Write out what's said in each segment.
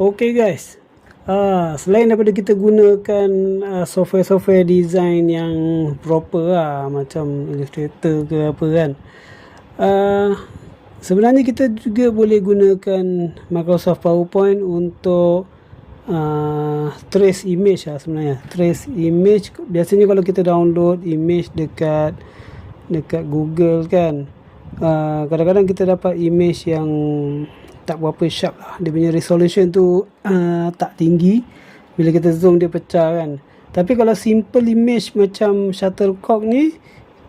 Okay guys. Ah, selain daripada kita gunakan uh, software-software design yang proper lah macam Illustrator ke apa kan. Uh, sebenarnya kita juga boleh gunakan Microsoft PowerPoint untuk uh, trace image lah sebenarnya. Trace image biasanya kalau kita download image dekat dekat Google kan. Uh, kadang-kadang kita dapat image yang tak berapa sharp lah dia punya resolution tu uh, tak tinggi bila kita zoom dia pecah kan tapi kalau simple image macam shuttlecock ni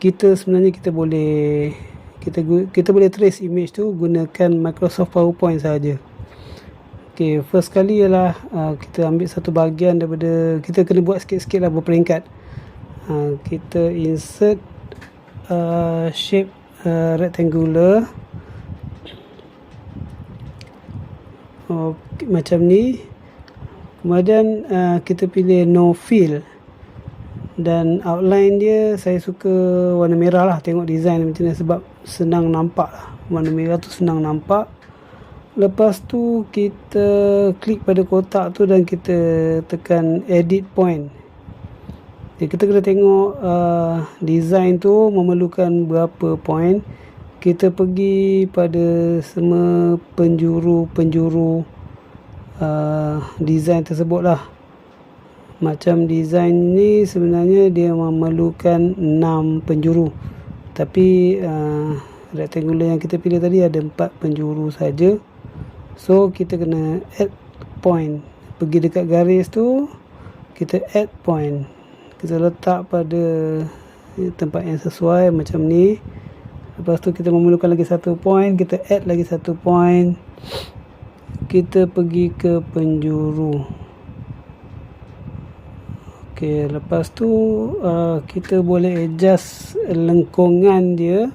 kita sebenarnya kita boleh kita kita boleh trace image tu gunakan Microsoft PowerPoint saja. Okay, first kali ialah uh, kita ambil satu bahagian daripada kita kena buat sikit-sikit lah berperingkat. Uh, kita insert uh, shape uh, rectangular. Okay, macam ni. Kemudian uh, kita pilih no fill. Dan outline dia saya suka warna merah lah. Tengok design macam ni sebab senang nampak lah. Warna merah tu senang nampak. Lepas tu kita klik pada kotak tu dan kita tekan edit point. Jadi kita kena tengok uh, design tu memerlukan berapa point kita pergi pada semua penjuru-penjuru uh, design tersebut lah. Macam design ni sebenarnya dia memerlukan 6 penjuru. Tapi uh, rectangular yang kita pilih tadi ada 4 penjuru saja. So kita kena add point. Pergi dekat garis tu kita add point. Kita letak pada tempat yang sesuai macam ni lepas tu kita memerlukan lagi satu point kita add lagi satu point. Kita pergi ke penjuru. Ok lepas tu uh, kita boleh adjust lengkungan dia.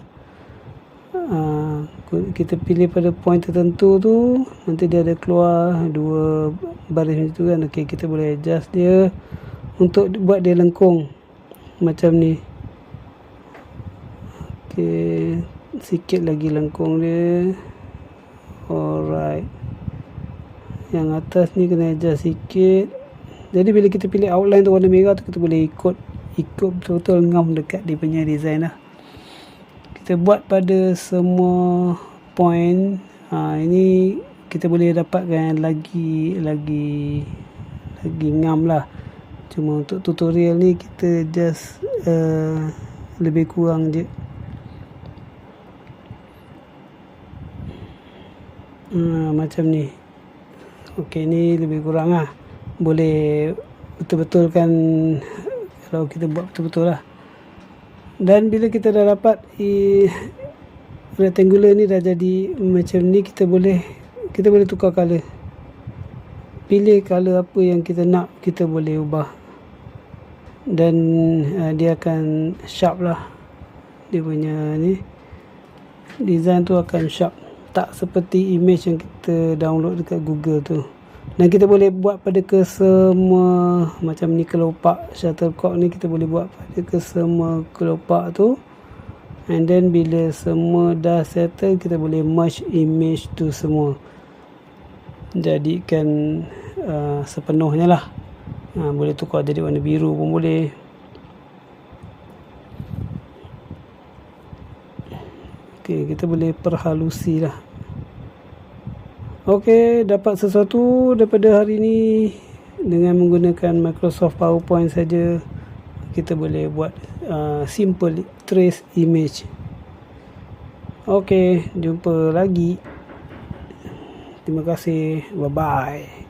Uh, kita pilih pada point tertentu tu. Nanti dia ada keluar dua baris macam tu kan. Ok kita boleh adjust dia untuk buat dia lengkung. Macam ni Okey, sikit lagi lengkung dia. Alright. Yang atas ni kena adjust sikit. Jadi bila kita pilih outline tu warna merah tu kita boleh ikut ikut betul-betul ngam dekat dia punya design lah. Kita buat pada semua point. Ha, ini kita boleh dapatkan lagi lagi lagi ngam lah. Cuma untuk tutorial ni kita just uh, lebih kurang je. Hmm, macam ni. Ok ni lebih kurang lah. Boleh betul-betul kan kalau kita buat betul-betul lah. Dan bila kita dah dapat i, rectangular ni dah jadi macam ni kita boleh kita boleh tukar color pilih color apa yang kita nak kita boleh ubah. Dan uh, dia akan sharp lah. Dia punya ni design tu akan sharp tak seperti image yang kita download dekat Google tu. Dan kita boleh buat pada ke semua macam ni kelopak shuttlecock ni kita boleh buat pada ke semua kelopak tu. And then bila semua dah settle kita boleh merge image tu semua. Jadikan uh, sepenuhnya lah. Ha, boleh tukar jadi warna biru pun boleh. Okay, kita boleh perhalusi lah. Okey, dapat sesuatu daripada hari ini dengan menggunakan Microsoft PowerPoint saja kita boleh buat uh, simple trace image. Okey, jumpa lagi. Terima kasih. Bye bye.